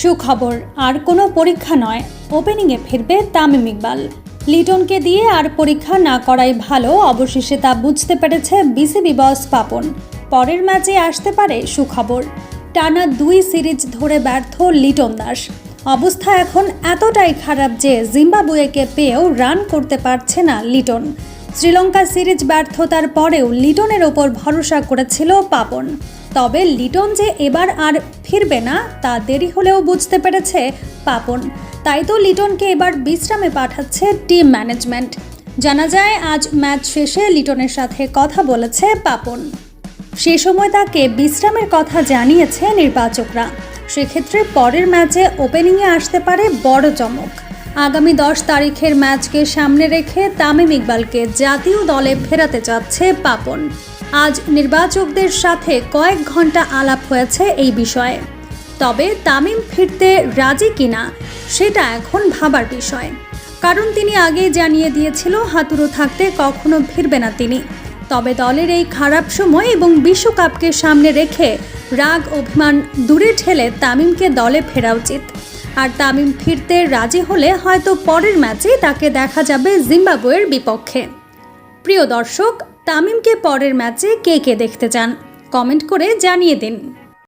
সুখবর, আর কোনো পরীক্ষা নয়। ওপেনিংয়ে ফিরবে তামিম ইকবাল। লিটনকে দিয়ে আর পরীক্ষা না করাই ভালো, অবশেষে তা বুঝতে পেরেছে বিসিবি বস পাপন। পরের ম্যাচে আসতে পারে সুখবর। টানা দুই সিরিজ ধরে ব্যর্থ লিটন দাস। অবস্থা এখন এতটাই খারাপ যে জিম্বাবুয়েকে পেয়েও রান করতে পারছে না লিটন। শ্রীলঙ্কা সিরিজ ব্যর্থতার পরেও লিটনের ওপর ভরসা করেছিল পাপন। তবে লিটন যে এবার আর ফিরবে না, তা দেরি হলেও বুঝতে পেরেছে পাপন। তাই তো লিটনকে এবার বিশ্রামে পাঠাচ্ছে টিম ম্যানেজমেন্ট। জানা যায়, আজ ম্যাচ শেষে লিটনের সাথে কথা বলেছে পাপন। সে সময় তাকে বিশ্রামের কথা জানিয়েছে নির্বাচকরা। সেক্ষেত্রে পরের ম্যাচে ওপেনিংয়ে আসতে পারে বড় চমক। আগামী দশ তারিখের ম্যাচকে সামনে রেখে তামিম ইকবালকে জাতীয় দলে ফেরাতে চাচ্ছে পাপন। আজ নির্বাচকদের সাথে কয়েক ঘণ্টা আলাপ হয়েছে এই বিষয়ে। তবে তামিম ফিরতে রাজি কিনা, সেটা এখন ভাবার বিষয়। কারণ তিনি আগেই জানিয়ে দিয়েছিল, হাতুড়ো থাকতে কখনো ফিরবে না তিনি। তবে দলের এই খারাপ সময় এবং বিশ্বকাপকে সামনে রেখে রাগ, অভিমান দূরে ঠেলে তামিমকে দলে ফেরা উচিত। আর তামিম ফিরতে রাজি হলে হয়তো পরের ম্যাচে তাকে দেখা যাবে জিম্বাবুয়ের বিপক্ষে। প্রিয় দর্শক, তামিমকে পরের ম্যাচে কে কে দেখতে চান? কমেন্ট করে জানিয়ে দিন।